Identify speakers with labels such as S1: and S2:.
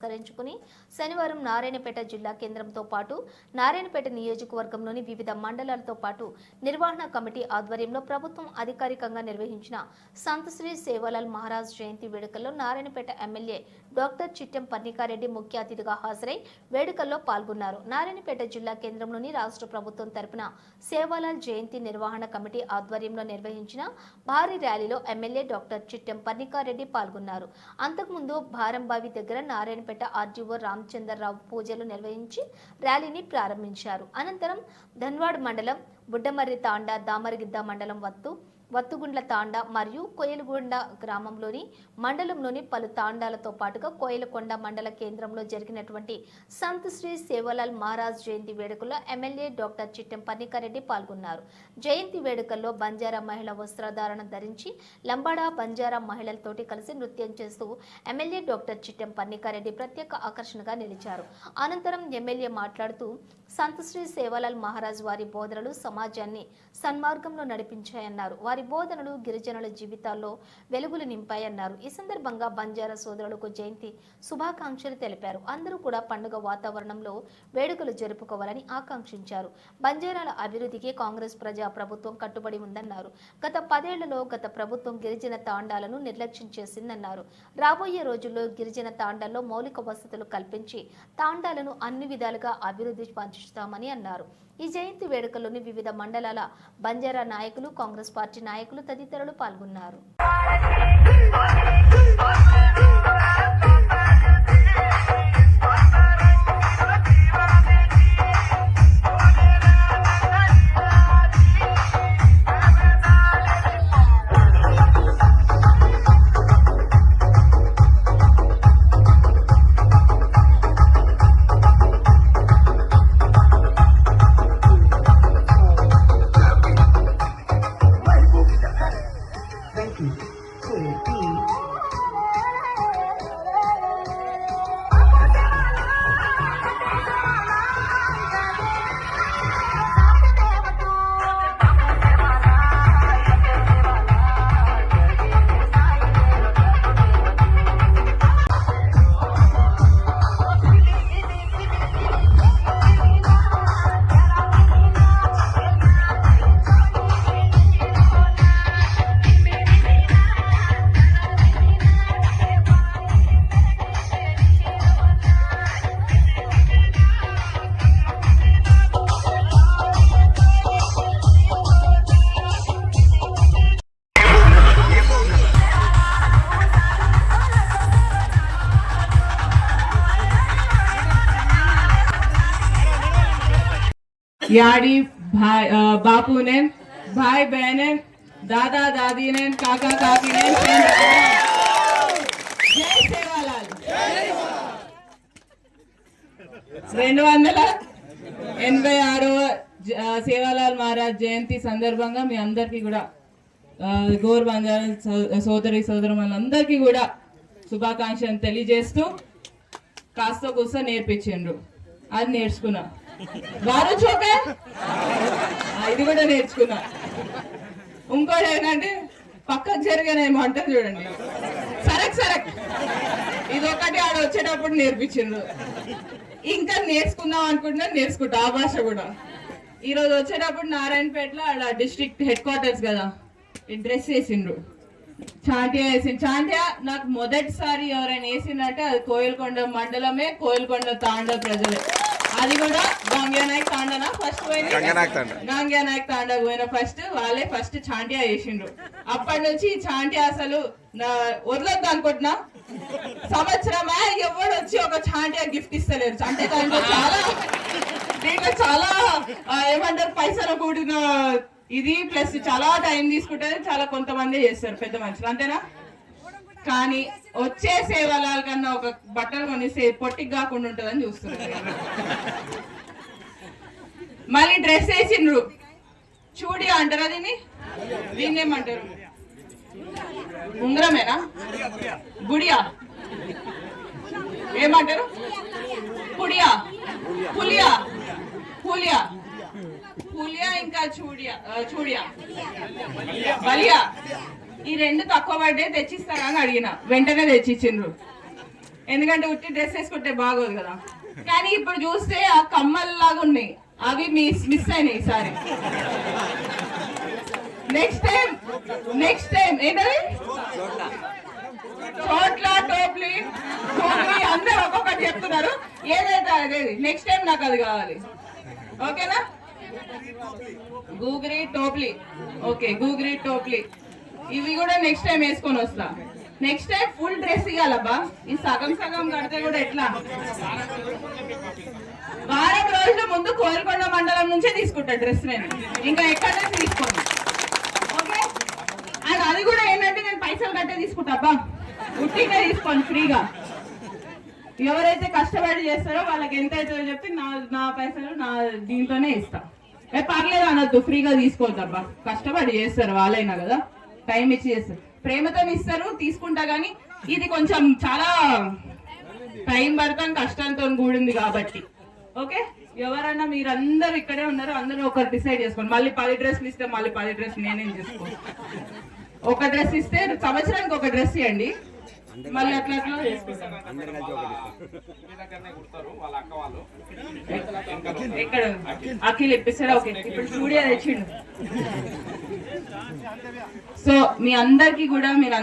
S1: పురస్కరించుకుని శనివారం నారాయణపేట జిల్లా కేంద్రంతో పాటు నారాయణపేట నియోజకవర్గంలోని వివిధ మండలాలతో పాటు నిర్వహణ కమిటీ ఆధ్వర్యంలో ప్రభుత్వం అధికారికంగా నిర్వహించిన సంతశ్రీ సేవాలాల్ మహారాజ్ జయంతి వేడుకల్లో నారాయణపేట ఎమ్మెల్యే డాక్టర్ చిట్టెం పర్ణికారెడ్డి ముఖ్య అతిథిగా హాజరై వేడుకల్లో పాల్గొన్నారు. నారాయణపేట జిల్లా కేంద్రంలోని రాష్ట్ర ప్రభుత్వం తరపున సేవాలాల్ జయంతి నిర్వహణ కమిటీ ఆధ్వర్యంలో నిర్వహించిన భారీ ర్యాలీలో ఎమ్మెల్యే డాక్టర్ చిట్టెం పర్ణికారెడ్డి పాల్గొన్నారు. అంతకుముందు భారంబావి దగ్గర నారాయణపేట ఆర్డీఓ రామచంద్రరావు పూజలు నిర్వహించి ర్యాలీని ప్రారంభించారు. అనంతరం ధన్వాడ్ మండలం బుడ్డమర్రి తాండా దామరగిద్ద మండలం వత్తు వత్తుగుండ్ల తాండా మరియు కోయలగొండ గ్రామంలోని మండలంలోని పలు తాండాలతో పాటుగా కోయలకొండ మండల కేంద్రంలో జరిగినటువంటి సంత్ శ్రీ సేవలాల్ మహారాజ్ జయంతి వేడుకల్లో ఎమ్మెల్యే డాక్టర్ చిట్టెం పన్నికారెడ్డి పాల్గొన్నారు. జయంతి వేడుకల్లో బంజారా మహిళ వస్త్రధారణ ధరించి లంబాడా బంజారా మహిళలతోటి కలిసి నృత్యం చేస్తూ ఎమ్మెల్యే డాక్టర్ చిట్టెం పన్నికారెడ్డి ప్రత్యేక ఆకర్షణగా నిలిచారు. అనంతరం ఎమ్మెల్యే మాట్లాడుతూ సంత శ్రీ సేవలాల్ మహారాజ్ వారి బోధనలు సమాజాన్ని సన్మార్గంలో నడిపించాయన్నారు. వారి బోధనలు గిరిజనుల జీవితాల్లో వెలుగులు నింపాయన్నారు. ఈ సందర్భంగా బంజారా సోదరులకు జయంతి శుభాకాంక్షలు తెలిపారు. అందరూ కూడా పండుగ వాతావరణంలో వేడుకలు జరుపుకోవాలని ఆకాంక్షించారు. బంజారాల అభివృద్ధికి కాంగ్రెస్ ప్రజా ప్రభుత్వం కట్టుబడి ఉందన్నారు. గత పదేళ్ళలో గత ప్రభుత్వం గిరిజన తాండాలను నిర్లక్ష్యం చేసిందన్నారు. రాబోయే రోజుల్లో గిరిజన తాండాల్లో మౌలిక వసతులు కల్పించి తాండాలను అన్ని విధాలుగా అభివృద్ధి పంచుతామని అన్నారు. ఈ జయంతి వేడుకలోని వివిధ మండలాల బంజారా నాయకులు కాంగ్రెస్ పార్టీ నాయకులు తదితరులు పాల్గొన్నారు.
S2: యాడి భాయ్ బాపు నేన్ భాయ్ બહેને దాదా દાદીને నేన్ కాకా కాకి నేన్ రెండు వందల ఎనభై ఆరో సేవాలాల్ మహారాజ్ జయంతి సందర్భంగా మీ అందరికీ కూడా గోర్ బంజారా సోదరి సోదరు వాళ్ళందరికీ కూడా శుభాకాంక్షలు తెలియజేస్తూ కాస్త కూస్త నేర్పించిండ్రు. అది నేర్చుకున్నా. వారు చూపే? ఇది కూడా నేర్చుకున్నా. ఇంకోటి ఏంటంటే పక్కకు జరిగానేమో అంటారు చూడండి. సరక్ సరక్. ఇది ఒకటి ఆడ వచ్చేటప్పుడు నేర్పించిండ్రు. ఇంకా నేర్చుకుందాం అనుకుంటున్నా నేర్చుకుంటా. ఆ భాష కూడా. ఈ రోజు వచ్చేటప్పుడు నారాయణపేటలో ఆడ డిస్ట్రిక్ట్ హెడ్ క్వార్టర్స్ కదా ఈ డ్రెస్ వేసిండ్రు. చాంటియా వేసిండు చాంటియా నాకు మొదటిసారి ఎవరైనా వేసిందంటే అది కోయిల్కొండ మండలమే కోయిల్కొండ తాండ ప్రజలే. అది కూడా గంగా నాయక్ తాండనా? ఫస్ట్ పోయింది.
S3: గంగానాయక్ తాండ.
S2: గంగా నాయక్ తాండ పోయిన ఫస్ట్ వాళ్ళే ఫస్ట్ చాంటియా వేసిండ్రు అప్పటి నుంచి చాంటియా అసలు నా వదలొద్దు అనుకుంటున్నా. సంవత్సరమే ఎవడు వచ్చి ఒక చాంటియా గిఫ్ట్ ఇస్తలేరు. అంటే దాంట్లో చాలా దీంట్లో చాలా ఏమంటారు పైసలు కూడిన ఇది ప్లస్ చాలా టైం తీసుకుంటే చాలా కొంతమంది చేస్తారు పెద్ద మనుషులు. అంతేనా? కానీ వచ్చే సేవలాల కన్నా ఒక బట్టలు కొనిస్తే పొట్టికి కాకుండా ఉంటుందని చూస్తున్నారు. మళ్ళీ డ్రెస్ వేసిండ్రు. చూడి అంటారా దీన్ని? దీన్ని ఏమంటారు? ఉంగరమేనా? గుడియా? ఏమంటారు? పుడియా? పులియా? పులియా? పులియా ఇంకా చూడియా చూడియా? బలియా? ఈ రెండు తక్కువ పడ్డే తెచ్చిస్తారా అని అడిగిన. వెంటనే తెచ్చిచ్చిండ్రు. ఎందుకంటే ఉట్టి డ్రెస్ వేసుకుంటే బాగోదు కదా. కానీ ఇప్పుడు చూస్తే ఆ కమ్మల్ లాగా ఉన్నాయి. అవి మిస్ మిస్ అయినాయి ఈసారి. నెక్స్ట్ టైం నెక్స్ట్ టైం ఏంటది? చోట్ల టోప్లీ టోప్లీ అందరూ ఒక్కొక్కటి చెప్తున్నారు. ఏదైతే అదేది. నెక్స్ట్ టైం నాకు అది కావాలి. ఓకేనా? గూగ్రీ టోప్లీ. ఓకే గూగ్రీ టోప్లీ. ఇవి కూడా నెక్స్ట్ టైం వేసుకొని వస్తా. నెక్స్ట్ టైం ఫుల్ డ్రెస్ ఇవ్వాలబ్బా ఈ సగం సగం కడితే కూడా ఎట్లా? వారం రోజుల ముందు కోరికొండ మండలం నుంచే తీసుకుంటా డ్రెస్ నేను. ఇంకా ఎక్కడ నుంచి తీసుకోను? ఓకే అండ్ అది కూడా ఏంటంటే నేను పైసలు కట్టే తీసుకుంటా అబ్బా. ఉట్టిగా తీసుకోండి ఫ్రీగా. ఎవరైతే కష్టపడి చేస్తారో వాళ్ళకి ఎంత అవుతుందో చెప్పి నా నా పైసలు నా దీంట్లోనే ఇస్తా. ఏ పర్లేదు అనొద్దు ఫ్రీగా తీసుకోవద్దు అబ్బా కష్టపడి చేస్తారు వాళ్ళైనా కదా. టైం ఇచ్చి చేస్తారు. ప్రేమతో ఇస్తారు తీసుకుంటా గానీ ఇది కొంచెం చాలా టైం పడతాను కష్టంతో కూడింది కాబట్టి. ఓకే? ఎవరన్నా మీరందరూ ఇక్కడే ఉన్నారు అందరూ ఒకరు డిసైడ్ చేసుకోండి. మళ్ళీ పది డ్రెస్లు ఇస్తే మళ్ళీ పది డ్రెస్ నేనేం చేసుకో ఒక డ్రెస్ ఇస్తే సంవత్సరానికి ఒక డ్రెస్ ఇవ్వండి. మళ్ళీ అట్లా అట్లా ఎక్కడ? అఖిల్ ఇప్పిస్తాడా? ఓకే. ఇప్పుడు స్టూడియో తెచ్చిండు. సో మీ అందరికీ కూడా మీరు